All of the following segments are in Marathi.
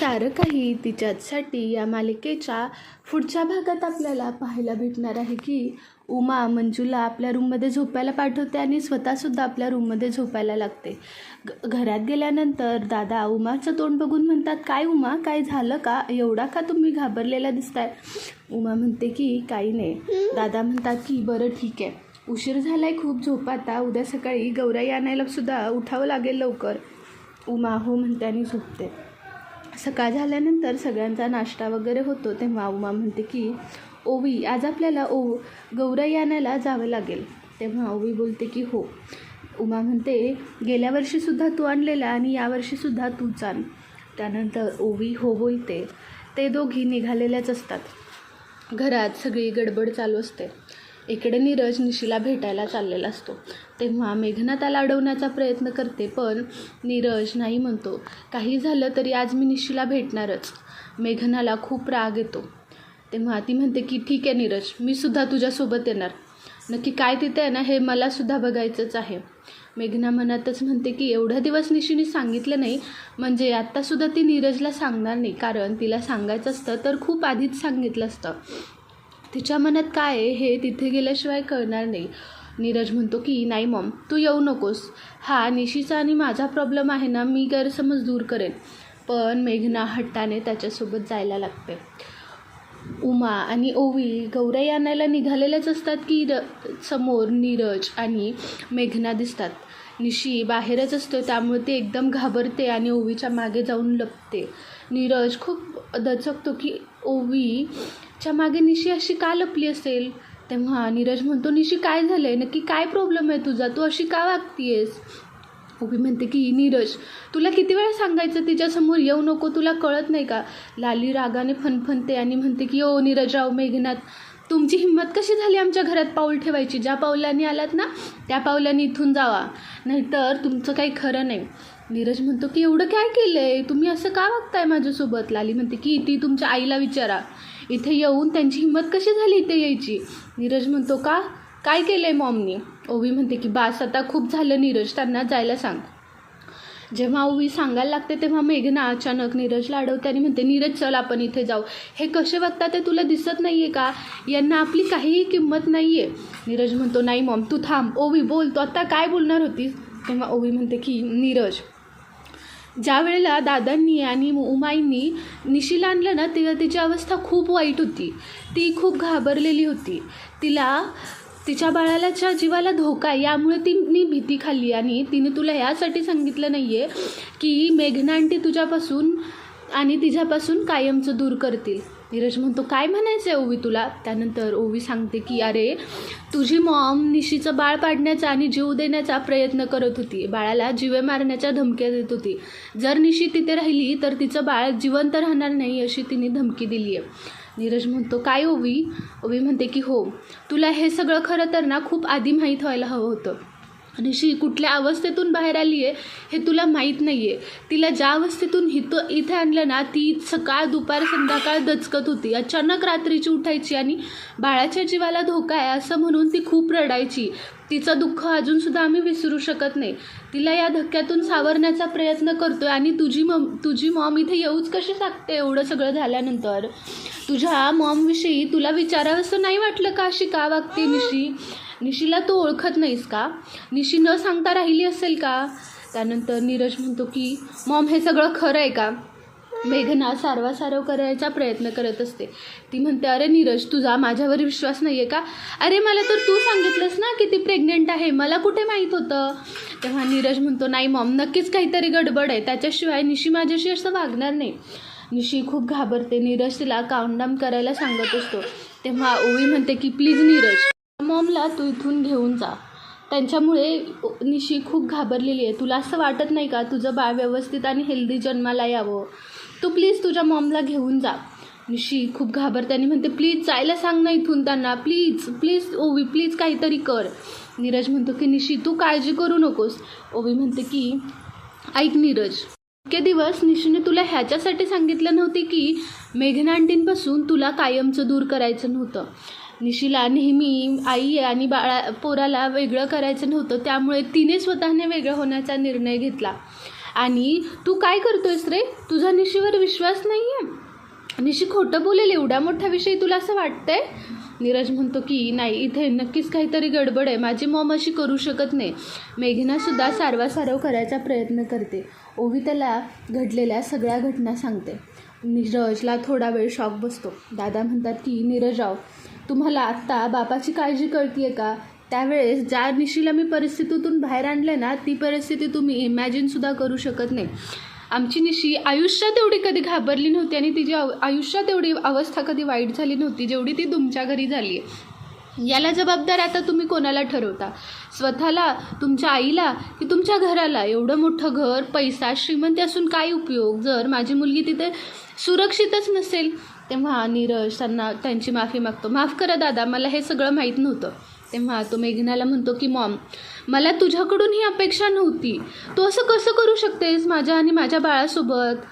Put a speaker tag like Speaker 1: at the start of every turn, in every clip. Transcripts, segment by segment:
Speaker 1: सारं काही तिच्यासाठी या मालिकेच्या पुढच्या भागात आपल्याला पाहायला भेटणार आहे की उमा मंजूला आपल्या रूममध्ये झोपायला पाठवते आणि स्वतःसुद्धा आपल्या रूममध्ये झोपायला लागते. घरात गेल्यानंतर दादा उमाचं तोंड बघून म्हणतात काय उमा? काय झालं का? एवढा का तुम्ही घाबरलेला दिसताय? उमा म्हणते की काही नाही. दादा म्हणतात की बरं ठीक आहे. उशीर झालाय खूप झोप आता उद्या सकाळी गौराई आणायला सुद्धा उठावं लागेल लवकर. उमा हो म्हणते आणि झोपते. सकाळ झाल्यानंतर सगळ्यांचा नाश्ता वगैरे होतो तेव्हा उमा म्हणते की ओवी आज आपल्याला ओ गौराई आणायला जावं लागेल. तेव्हा ओवी बोलते की हो. उमा म्हणते गेल्या वर्षीसुद्धा तू आणलेला आणि यावर्षीसुद्धा तूच आण. त्यानंतर ओवी हो बोलते ते दोघी निघालेल्याच असतात. घरात सगळी गडबड चालू असते. इकडे नीरज निशीला भेटायला चाललेला असतो. तेव्हा मेघना त्याला अडवण्याचा प्रयत्न करते पण नीरज नाही म्हणतो. काही झालं तरी आज मी निशीला भेटणारच. मेघनाला खूप राग येतो. तेव्हा ती म्हणते की ठीक आहे नीरज मी सुद्धा तुझ्यासोबत येणार. नक्की काय तिथे आहे ना हे मलासुद्धा बघायचंच आहे. मेघना मनातच म्हणते की एवढ्या दिवस निशीने सांगितलं नाही म्हणजे आत्तासुद्धा ती नीरजला सांगणार नाही कारण तिला सांगायचं असतं तर खूप आधीच सांगितलं असतं. तिच्या मनात काय आहे हे तिथे गेल्याशिवाय कळणार नाही. नीरज म्हणतो की नाही मॉम तू येऊ नकोस. हा निशीचा आणि माझा प्रॉब्लेम आहे ना मी गैरसमज दूर करेन. पण मेघना हट्टाने त्याच्यासोबत जायला लागते. उमा आणि ओवी गौराई आणायला निघालेलेच असतात की र समोर नीरज आणि मेघना दिसतात. निशी बाहेरच असतो त्यामुळे ती एकदम घाबरते आणि ओवीच्या मागे जाऊन लपते. नीरज खूप दचकतो की ओवी च्या मागे निशी अशी का लपली असेल? तेव्हा नीरज म्हणतो निशी काय झालं आहे नक्की काय प्रॉब्लेम आहे तुझा? तू अशी का वागतीयेस? उभी म्हणते की नीरज तुला किती वेळा सांगायचं? तिच्यासमोर येऊ नको तुला कळत नाही का? लाली रागाने फनफनते आणि म्हणते की ओ नीरजराव मेघनाथ तुमची हिंमत कशी झाली आमच्या घरात पाऊल ठेवायची? ज्या पावलाने आलात ना त्या पावलाने इथून जावा. नाहीतर तुमचं काही खरं नाही. नीरज म्हणतो की एवढं काय केलं आहे तुम्ही असं का वागताय माझ्यासोबत? लाली म्हणते की ती तुमच्या आईला विचारा. इथे येऊन त्यांची हिंमत कशी झाली इथे यायची? नीरज म्हणतो का? काय केलं आहे मॉमनी? ओवी म्हणते की बास आता खूप झालं नीरज त्यांना जायला सांग. जेव्हा ओवी सांगायला लागते तेव्हा मेघना अचानक नीरजला अडवते आणि म्हणते नीरज चल आपण इथे जाऊ. हे कसे वागतात ते तुला दिसत नाही आहे का? यांना आपली काहीही किंमत नाही आहे नीरज म्हणतो नाही मॉम तू थांब. ओवी बोल तू आता काय बोलणार होतीस? तेव्हा ओवी म्हणते की नीरज ज्या वेळेला दादांनी आणि उमाईंनी निशीला आणलं ना तेव्हा तिची अवस्था खूप वाईट होती. ती खूप घाबरलेली होती. तिला तिच्या बाळालाच्या जीवाला धोका आहे यामुळे तिने भीती खाल्ली. आणि तिने तुला यासाठी सांगितलं नाही आहे की मेघना आंटी तुझ्यापासून आणि तिच्यापासून कायमचं दूर करतील. नीरज म्हणतो काय म्हणायचं आहे ओवी तुला? त्यानंतर ओवी सांगते की अरे तुझी मॉम निशीचं बाळ पाडण्याचा आणि जीव देण्याचा प्रयत्न करत होती. बाळाला जीवे मारण्याच्या धमक्या देत होती. जर निशी तिथे राहिली तर तिचं बाळ जिवंत राहणार नाही अशी तिने धमकी दिली आहे. नीरज म्हणतो काय ओवी? ओवी म्हणते की हो तुला हे सगळं खरं तर ना खूप आधी माहीत व्हायला हवं होतं. आणि शी कुठल्या अवस्थेतून बाहेर आली आहे हे तुला माहीत नाही आहे तिला ज्या अवस्थेतून इथं इथे आणलं ना ती सकाळ दुपार संध्याकाळ दचकत होती. अचानक रात्रीची उठायची आणि बाळाच्या जीवाला धोका आहे असं म्हणून ती खूप रडायची. तिचं दुःख अजूनसुद्धा आम्ही विसरू शकत नाही. तिला या धक्क्यातून सावरण्याचा प्रयत्न करतोय आणि तुझी मम तुझी मॉम इथे येऊच कशी सांगते एवढं सगळं झाल्यानंतर? तुझ्या मॉमविषयी तुला विचारावंसं नाही वाटलं का अशी का वागते निशी निशीला तू ओळखत नाहीस का? निशी न सांगता राहिली असेल का? त्यानंतर नीरज म्हणतो की मॉम हे सगळं खरं आहे का? मेघना सारवासारव करायचा प्रयत्न करत असते. ती म्हणते अरे नीरज तुझा माझ्यावर विश्वास नाही आहे का? अरे मला तर तू सांगितलंस ना की ती प्रेग्नेंट आहे. मला कुठे माहीत होतं? तेव्हा नीरज म्हणतो नाही मॉम नक्कीच काहीतरी गडबड आहे. त्याच्याशिवाय निशी माझ्याशी असं वागणार नाही. निशी खूप घाबरते. नीरज तिला काउंटडाऊन करायला सांगत असतो. तेव्हा ओवी म्हणते की प्लीज नीरज मॉमला तू इथून घेऊन जा. त्यांच्यामुळे निशी खूप घाबरलेली आहे. तुला असं वाटत नाही का तुझं बाळ व्यवस्थित आणि हेल्दी जन्माला यावं? तू प्लीज तुझ्या मॉमला घेऊन जा. निशी खूप घाबरते आणि म्हणते प्लीज जायला सांग ना इथून त्यांना. प्लीज प्लीज ओवी प्लीज काहीतरी कर. नीरज म्हणतो की निशी तू काळजी करू नकोस. ओवी म्हणते की ऐक नीरज इतके दिवस निशीने तुला ह्याच्यासाठी सांगितलं नव्हते की मेघनांटींपासून तुला कायमचं दूर करायचं नव्हतं. निशीला नेहमी आई आणि बाळा पोराला वेगळं करायचं नव्हतं. त्यामुळे तिने स्वतःने वेगळं होण्याचा निर्णय घेतला. आणि तू काय करतोयस रे? तुझा निशीवर विश्वास नाही आहे निशी खोटं बोलेल एवढ्या मोठ्या विषयी तुला असं वाटतंय? नीरज म्हणतो की नाही इथे नक्कीच काहीतरी गडबड आहे. माझी मॉम अशी करू शकत नाही. मेघनासुद्धा सारवासारव करायचा प्रयत्न करते. ओवी त्याला घडलेल्या सगळ्या घटना सांगते. नीरजला थोडा वेळ शॉक बसतो. दादा म्हणतात की नीरजराव तुम्हाला आत्ता बापाची काळजी कळतीये का? त्यावेळेस ज्या निशीला मी परिस्थितीतून बाहेर आणले ना ती परिस्थिती तुम्ही इमॅजिनसुद्धा करू शकत नाही. आमची निशी आयुष्यात एवढी कधी घाबरली नव्हती आणि तिची आव- आयुष्यात एवढी अवस्था कधी वाईट झाली नव्हती जेवढी ती तुमच्या घरी झाली आहे याला जबाबदार आता तुम्ही कोणाला ठरवता? स्वतःला तुमच्या आईला की तुमच्या घराला? एवढं मोठं घर पैसा श्रीमंती असून काय उपयोग? जर माझी मुलगी तिथे सुरक्षितच नसेल तेव्हा नीरज त्यांना त्यांची माफी मागतो. माफ करा दादा मला हे सगळं माहीत नव्हतं. तेव्हा तो मेघनाला म्हणतो की मॉम मला तुझ्याकडून ही अपेक्षा नव्हती. तू असं कसं करू शकतेस माझ्या आणि माझ्या बाळासोबत?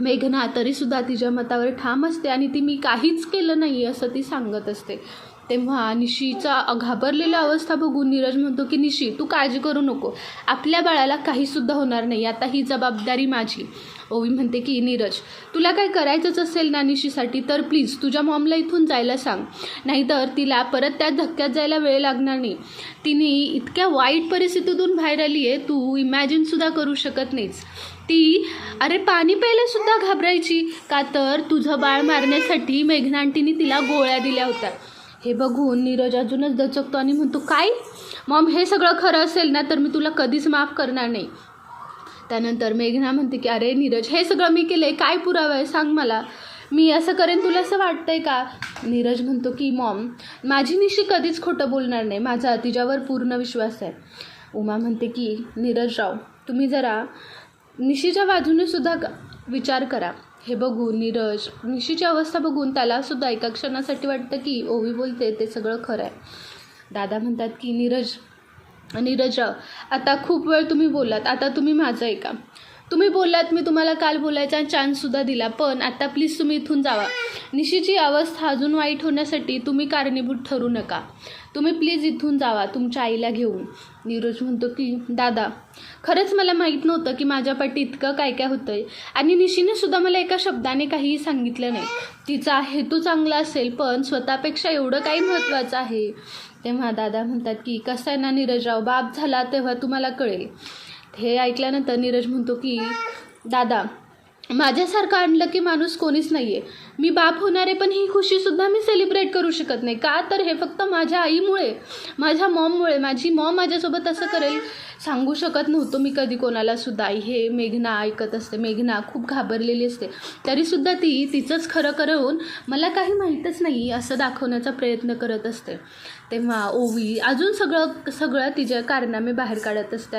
Speaker 1: मेघना तरीसुद्धा तिच्या मतावर ठाम असते आणि ती मी काहीच केलं नाही असं ती सांगत असते. तेव्हा निशीचा घाबरलेला अवस्था बघून नीरज म्हणतो की निशी तू काळजी करू नको. आपल्या बाळाला काहीसुद्धा होणार नाही. आता ही जबाबदारी माझी. ओवी म्हणते की नीरज तुला काय करायचंच असेल ना निशीसाठी तर प्लीज तुझ्या मॉमला इथून जायला सांग. नाहीतर तिला परत त्या धक्क्यात जायला वेळ लागणार नाही. तिने इतक्या वाईट परिस्थितीतून बाहेर आली आहे तू इमॅजिनसुद्धा करू शकत नाहीस. ती अरे पाणी प्यायलासुद्धा घाबरायची. का तर तुझं बाळ मारण्यासाठी मेघनांटीने तिला गोळ्या दिल्या होत्या. हे बघून नीरज अजूनच दचकतो आणि म्हणतो काय? मॉम हे सगळं खरं असेल ना तर मी तुला कधीच माफ करणार नाही. त्यानंतर मेघना म्हणते की अरे नीरज हे सगळं मी केलं आहे काय पुरावा आहे? सांग मला. मी असं करेन तुला असं वाटतंय का? नीरज म्हणतो की मॉम माझी निशी कधीच खोटं बोलणार नाही. माझा तिच्यावर पूर्ण विश्वास आहे. उमा म्हणते की नीरजराव तुम्ही जरा निशीच्या बाजूने सुद्धा विचार करा. हे बघून नीरज. निशीची अवस्था बघून त्यालासुद्धा एका क्षणासाठी वाटतं की ओवी बोलते ते सगळं खरं आहे. दादा म्हणतात की नीरज नीरजराव आता खूप वेळ तुम्ही बोललात. आता तुम्ही माझं ऐका. तुम्ही बोललात मी तुम्हाला काल बोलायचा चान्ससुद्धा दिला पण आता प्लीज तुम्ही इथून जावा. निशीची अवस्था अजून वाईट होण्यासाठी तुम्ही कारणीभूत ठरू नका. तुम्ही प्लीज इथून जावा तुमच्या आईला घेऊन. नीरज म्हणतो की दादा खरंच मला माहीत नव्हतं की माझ्या पाठी इतकं काय काय होतं आहे आणि निशीने सुद्धा मला एका शब्दाने काहीही सांगितलं नाही. तिचा हेतू चांगला असेल पण स्वतःपेक्षा एवढं काही महत्त्वाचं आहे. तेव्हा दादा म्हणतात की कसं आहे ना नीरजराव बाप झाला तेव्हा तुम्हाला कळेल. हे ऐकल्यानंतर नीरज म्हणतो की दादा माझ्यासारखं आणलं की माणूस कोणीच नाही आहे मी बाप होणारे पण ही खुशीसुद्धा मी सेलिब्रेट करू शकत नाही. का तर हे फक्त माझ्या आईमुळे माझ्या मॉममुळे माझी मॉम माझ्यासोबत असं करेल सांगू शकत नव्हतो मी कधी कोणाला सुद्धा. आई हे मेघना ऐकत असते. मेघना खूप घाबरलेली असते. तरीसुद्धा ती तिचंच खरं करून मला काही माहीतच नाही असं दाखवण्याचा प्रयत्न करत असते. तेव्हा ओवी अजून सगळं सगळं तिच्या कारनामे बाहेर काढत असतात